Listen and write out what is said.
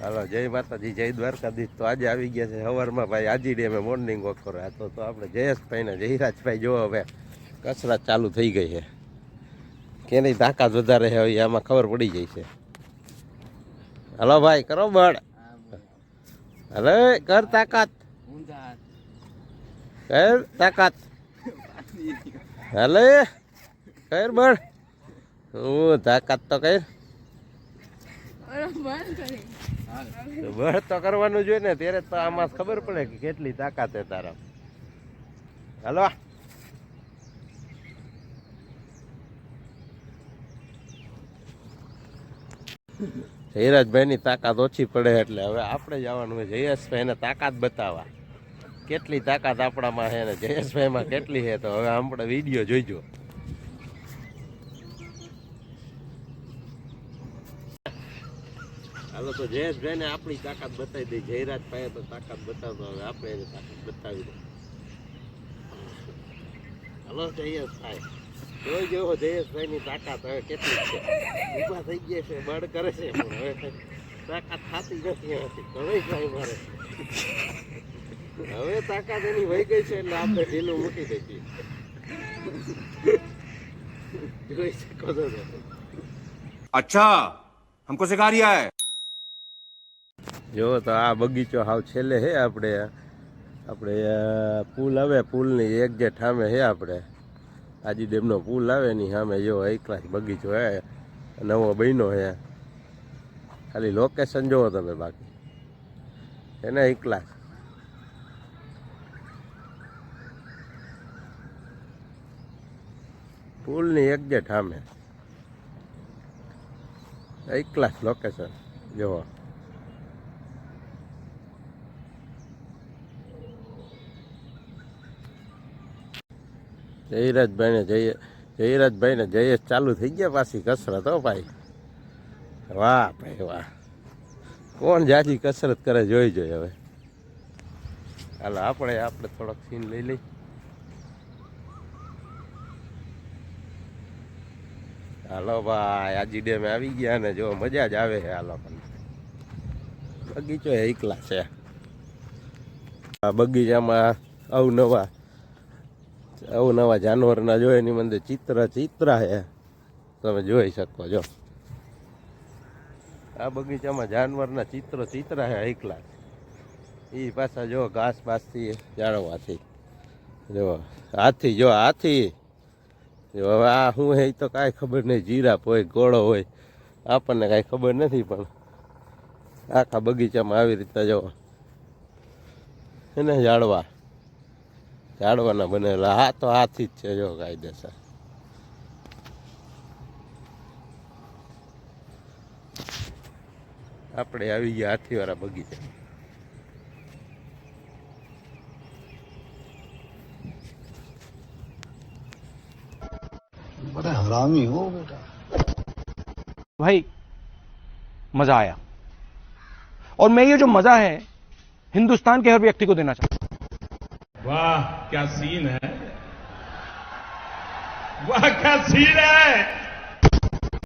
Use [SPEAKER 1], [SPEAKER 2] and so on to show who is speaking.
[SPEAKER 1] હાલો, જય માતાજી, જય દ્વારકાધીશ. તો આજે આવી ગયા છે સવારમાં ભાઈ, આજી ડેમે મોર્નિંગ વોક કરવા આ તો આપણે જયેશભાઈ ને જયરાજભાઈ જો હવે. કસરત ચાલુ થઈ ગઈ છે. કેની તાકાત વધારે છે હવે, આમાં ખબર પડી જાય છે. હલો ભાઈ, કરો બળ. હલે, કર તાકાત. કર તાકાત. હલે, કર બળ. હું તાકાત તો કર. બળ તો કરવાનું જોઈએ ને, ત્યારે તો આમાં ખબર પડે કે કેટલી તાકાત છે તારા. હલો. જયરાજભાઈ ની તાકાત ઓછી પડે એટલે હવે આપણે જવાનું હોય. જયેશભાઈ ને તાકાત બતાવવા. કેટલી તાકાત આપણામાં છે ને? જયેશભાઈમાં કેટલી છે? તો હવે આપણે વીડિયો જોઈજો. હાલો તો જયેશભાઈ ને આપણી તાકાત બતાવી દઈ જયરાજભાઈ તો તાકાત બતાવતો હવે આપણે એની તાકાત બતાવી દઈ હાલો જયેશભાઈ જોઈ જેવો જયેશભાઈ ની તાકાત હવે કેટલી છે ઊભા થઈ ગયા છે બળ કરે છે પણ હવે તાકાત થાતી નથી એનાથી ગણેશભાઈ મારે હવે તાકાત એની વહી ગઈ છે એટલે આપણે ઢીલું મૂકી દઈએ જોઈ શકો છો તમે.
[SPEAKER 2] अच्छा हमको सिखा रिया है
[SPEAKER 1] જો તો આ બગીચો હાવ છેલ્લે હે આપણે. આપણે પુલ આવે, પુલની એક જે ઠામે હે આપણે. આજી ડેમનો પુલ આવે ની સામે જો એક ક્લાસ બગીચો હે. નવો બન્યો હે. ખાલી લોકેશન જોવો તમે બાકી. એને એક ક્લાસ પુલની એક જે ઠામે. એક ક્લાસ લોકેશન જોવો. જયરાજભાઈ ને જય જયરાજભાઈને જયેશ ચાલુ થઈ ગયા પાછી કસરત, હો ભાઈ. વાહ ભાઈ, વાહ. કોણ જાજી કસરત કરે જોઈ જોઈ હવે. હાલો, આપણે આપણે થોડોક સીન લઈ લઈ. હાલો ભાઈ, આજી ડેમે આવી ગયા ને જો મજા જ આવે છે હાલો પણ. બગીચો એકલા છે. આ બગીચામાં અવનવા અવનવા જાનવરના જો એની અંદર ચિત્ર ચિત્ર છે તમે જોઈ શકો જો આ બગીચામાં જાનવરના ચિત્ર ચિત્ર છે એકલા. એ પાછા જો ઘાસ બાસથી જાળવવાથી જો હાથી જો હાથી. જો હવે આ શું હે તો કાંઈ ખબર નહીં જીરાપ હોય, ઘોડો હોય. આપણને કાંઈ ખબર નથી પણ આખા બગીચામાં આવી રીતે જો એને જાળવા. ઝાડવાના બનેલા હા તો હાથી જ છે જો કાયદેસર આપણે આવી ગયા હાથીવાળા બગીચા
[SPEAKER 3] बड़ा हरामी हो बेटा
[SPEAKER 4] भाई मजा आया और मैं ये जो मजा है हिंदुस्तान के हर व्यक्ति को देना चाहता हूं
[SPEAKER 5] वाह क्या सीन है वाह क्या सीन है